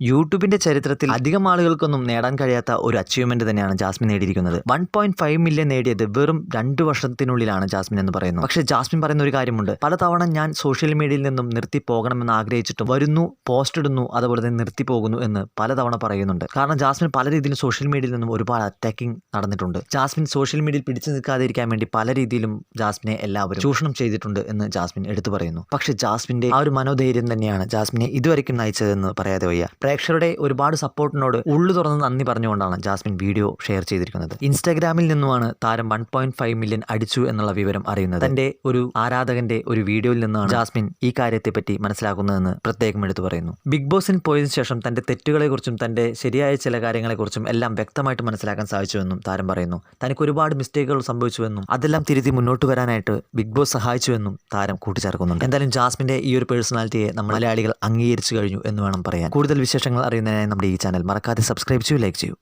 യൂട്യൂബിന്റെ ചരിത്രത്തിൽ അധികം ആളുകൾക്കൊന്നും നേടാൻ കഴിയാത്ത ഒരു അച്ചീവ്മെന്റ് തന്നെയാണ് ജാസ്മിൻ നേടിയിരിക്കുന്നത്. വൺ പോയിന്റ് ഫൈവ് മില്യൺ നേടിയത് വെറും രണ്ട് വർഷത്തിനുള്ളിലാണ് ജാസ്മിൻ എന്ന് പറയുന്നത്. പക്ഷേ ജാസ്മിൻ പറയുന്ന ഒരു കാര്യമുണ്ട്. പലതവണ ഞാൻ സോഷ്യൽ മീഡിയയിൽ നിന്നും നിർത്തി പോകണമെന്ന് ആഗ്രഹിച്ചിട്ടും വരുന്നു പോസ്റ്റ് ഇടുന്നു അതുപോലെ തന്നെ നിർത്തി പോകുന്നു എന്ന് പലതവണ പറയുന്നുണ്ട്. കാരണം ജാസ്മിൻ പല രീതിയിലും സോഷ്യൽ മീഡിയയിൽ നിന്നും ഒരുപാട് അറ്റാക്കിംഗ് നടന്നിട്ടുണ്ട്. ജാസ്മിൻ സോഷ്യൽ മീഡിയയിൽ പിടിച്ചു നിൽക്കാതിരിക്കാൻ വേണ്ടി പല രീതിയിലും ജാസ്മിനെ എല്ലാവരും ചൂഷണം ചെയ്തിട്ടുണ്ട് എന്ന് ജാസ്മിൻ എടുത്തു പറയുന്നു. പക്ഷേ ജാസ്മിന്റെ ആ ഒരു മനോധൈര്യം തന്നെയാണ് ജാസ്മിനെ ഇതുവരെയ്ക്കും നയിച്ചതെന്ന് പറയാതെ വയ്യ. പ്രേക്ഷകരുടെ ഒരുപാട് സപ്പോർട്ടിനോട് ഉള്ളു തുറന്ന് നന്ദി പറഞ്ഞുകൊണ്ടാണ് ജാസ്മിൻ വീഡിയോ ഷെയർ ചെയ്തിരിക്കുന്നത്. ഇൻസ്റ്റാഗ്രാമിൽ നിന്നുമാണ് താരം വൺ പോയിന്റ് ഫൈവ് മില്യൺ അടിച്ചു എന്നുള്ള വിവരം അറിയുന്നത്. തന്റെ ഒരു ആരാധകന്റെ ഒരു വീഡിയോയിൽ നിന്നാണ് ജാസ്മിൻ ഈ കാര്യത്തെപ്പറ്റി മനസ്സിലാക്കുന്നതെന്ന് പ്രത്യേകം എടുത്തു പറയുന്നു. ബിഗ് ബോസിൽ പോയതിനു ശേഷം തന്റെ തെറ്റുകളെക്കുറിച്ചും തന്റെ ശരിയായ ചില കാര്യങ്ങളെക്കുറിച്ചും എല്ലാം വ്യക്തമായിട്ട് മനസ്സിലാക്കാൻ സാധിച്ചുവെന്നും താരം പറയുന്നു. തനിക്ക് ഒരുപാട് മിസ്റ്റേക്കുകൾ സംഭവിച്ചുവെന്നും അതെല്ലാം തിരുത്തി മുന്നോട്ട് വരാനായിട്ട് ബിഗ് ബോസ് സഹായിച്ചുവെന്നും താരം കൂട്ടിച്ചേർക്കുന്നുണ്ട്. എന്തായാലും ജാസ്മിന്റെ ഈ ഒരു പേഴ്സണാലിറ്റിയെ നമ്മൾ മലയാളികൾ അംഗീകരിച്ചു കഴിഞ്ഞു എന്ന് വേണം പറയാൻ. കൂടുതൽ വിശേഷങ്ങൾ അറിയുന്നതിനായി നമ്മുടെ ഈ ചാനൽ മറക്കാതെ സബ്സ്ക്രൈബ് ചെയ്യൂ ലൈക്ക് ചെയ്യൂ.